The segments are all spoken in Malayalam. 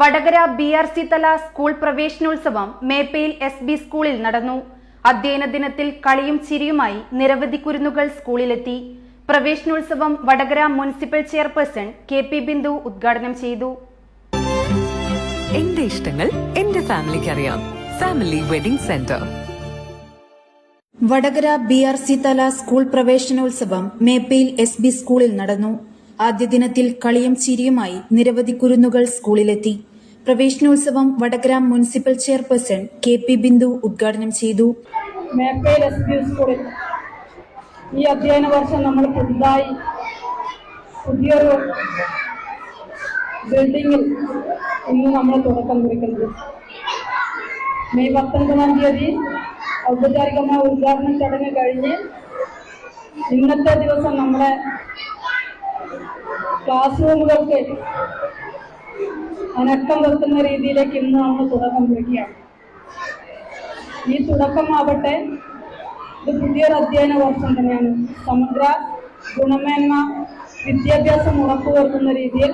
വടകര ബി ആർ സി തല സ്കൂൾ പ്രവേശനോത്സവം മേപ്പയിൽ എസ് ബി സ്കൂളിൽ നടന്നു. അധ്യയന ദിനത്തിൽ കളിയും ചിരിയുമായി നിരവധി കുരുന്നുകൾ സ്കൂളിലെത്തി. പ്രവേശനോത്സവം Vadakara municipal chairperson K P Bindu ഉദ്ഘാടനം ചെയ്തു. എന്റെ ഇഷ്ടങ്ങൾ എന്റെ ഫാമിലിക്ക് അറിയാം family wedding centre Vadakara B R C തല സ്കൂൾ പ്രവേശനോത്സവം മേപ്പയിൽ എസ് ബി സ്കൂളിൽ നടന്നു. ആദ്യ ദിനത്തിൽ കളിയും ചിരിയുമായി നിരവധി കുരുന്നുകൾ സ്കൂളിലെത്തി. പ്രവേശനോത്സവം Vadakara municipal chairperson K P Bindu ഉദ്ഘാടനം ചെയ്തു. ഈ അധ്യയന വർഷം നമ്മൾ പുതുതായി പുതിയൊരു ബിൽഡിങ്ങിൽ ഇന്ന് നമ്മൾ തുടക്കം കുറിക്കുന്നത്. മെയ് പത്തൊൻപതാം തീയതി ഔപചാരികമായ ഉദ്ഘാടന ചടങ്ങ് കഴിഞ്ഞ് ഇന്നത്തെ ദിവസം നമ്മുടെ ക്ലാസ് റൂമുകൾക്ക് അനക്കം വെക്കുന്ന രീതിയിലേക്ക് ഇന്ന് നമ്മൾ തുടക്കം കുറിക്കുകയാണ്. ഈ തുടക്കമാവട്ടെ ഇത് പുതിയൊരു അധ്യയന വർഷം തന്നെയാണ്. സമഗ്ര ഗുണമേന്മ വിദ്യാഭ്യാസം ഉറപ്പുവരുത്തുന്ന രീതിയിൽ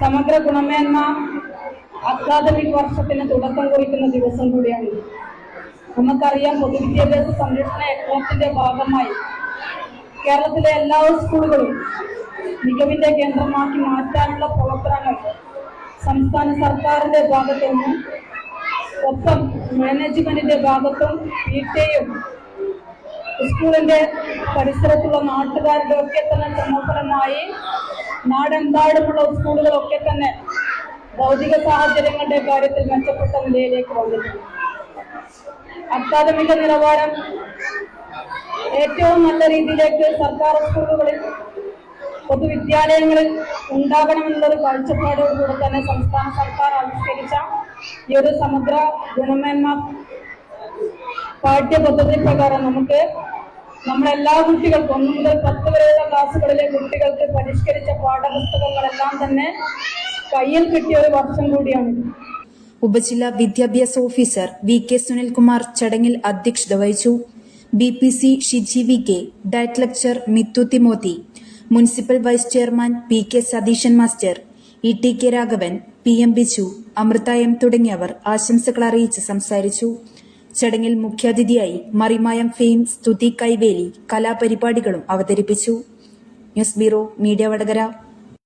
സമഗ്ര ഗുണമേന്മ അക്കാദമിക് വർഷത്തിന് തുടക്കം കുറിക്കുന്ന ദിവസം കൂടിയാണ്. നമുക്കറിയാം പൊതുവിദ്യാഭ്യാസ സംരക്ഷണ യജ്ഞത്തിന്റെ ഭാഗമായി കേരളത്തിലെ എല്ലാ സ്കൂളുകളും മികവിന്റെ കേന്ദ്രമാക്കി മാറ്റാനുള്ള പ്രവർത്തനങ്ങൾ സംസ്ഥാന സർക്കാരിന്റെ ഭാഗത്തു നിന്നും ഒപ്പം മാനേജ്മെന്റിന്റെ ഭാഗത്തും പി ടിയും സ്കൂളിന്റെ പരിസരത്തുള്ള നാട്ടുകാരുടെ ഒക്കെ തന്നെ സമൂഹമായി നാടെമ്പാടുമുള്ള സ്കൂളുകളൊക്കെ തന്നെ ഭൗതിക സാഹചര്യങ്ങളുടെ കാര്യത്തിൽ മെച്ചപ്പെട്ട നിലയിലേക്ക് വന്നിട്ടുണ്ട്. അക്കാദമിക നിലവാരം ഏറ്റവും നല്ല രീതിയിലേക്ക് സർക്കാർ സ്കൂളുകളിൽ പൊതുവിദ്യാലയങ്ങളിൽ ഉണ്ടാകണമെന്നുള്ളൊരു കാഴ്ചപ്പാടോടുകൂടെ തന്നെ സംസ്ഥാന സർക്കാർ ആവിഷ്കരിച്ച ഈ ഒരു സമുദ്ര ഗുണമേന്മ പാഠ്യപദ്ധതി പ്രകാരം നമുക്ക് നമ്മളെല്ലാ കുട്ടികൾക്കും ഒന്ന് മുതൽ പത്ത് വരെയുള്ള ക്ലാസ്സുകളിലെ കുട്ടികൾക്ക് പരിഷ്കരിച്ച പാഠപുസ്തകങ്ങളെല്ലാം തന്നെ കയ്യിൽ കിട്ടിയ ഒരു വർഷം കൂടിയാണ്. ഉപജില്ലാ വിദ്യാഭ്യാസ ഓഫീസർ വി കെ സുനിൽകുമാർ ചടങ്ങിൽ അധ്യക്ഷത വഹിച്ചു. B P C Shiji V K DIET lecturer Mithu Timothy municipal vice chairman P K Satheesan master E T K Raghavan P M Biju Amritha M തുടങ്ങിയവർ ആശംസകൾ അറിയിച്ച് സംസാരിച്ചു. ചടങ്ങിൽ മുഖ്യാതിഥിയായി മറിമായം ഫെയിം സ്തുതി കൈവേലി കലാപരിപാടികളും അവതരിപ്പിച്ചു. News bureau media Vadakara.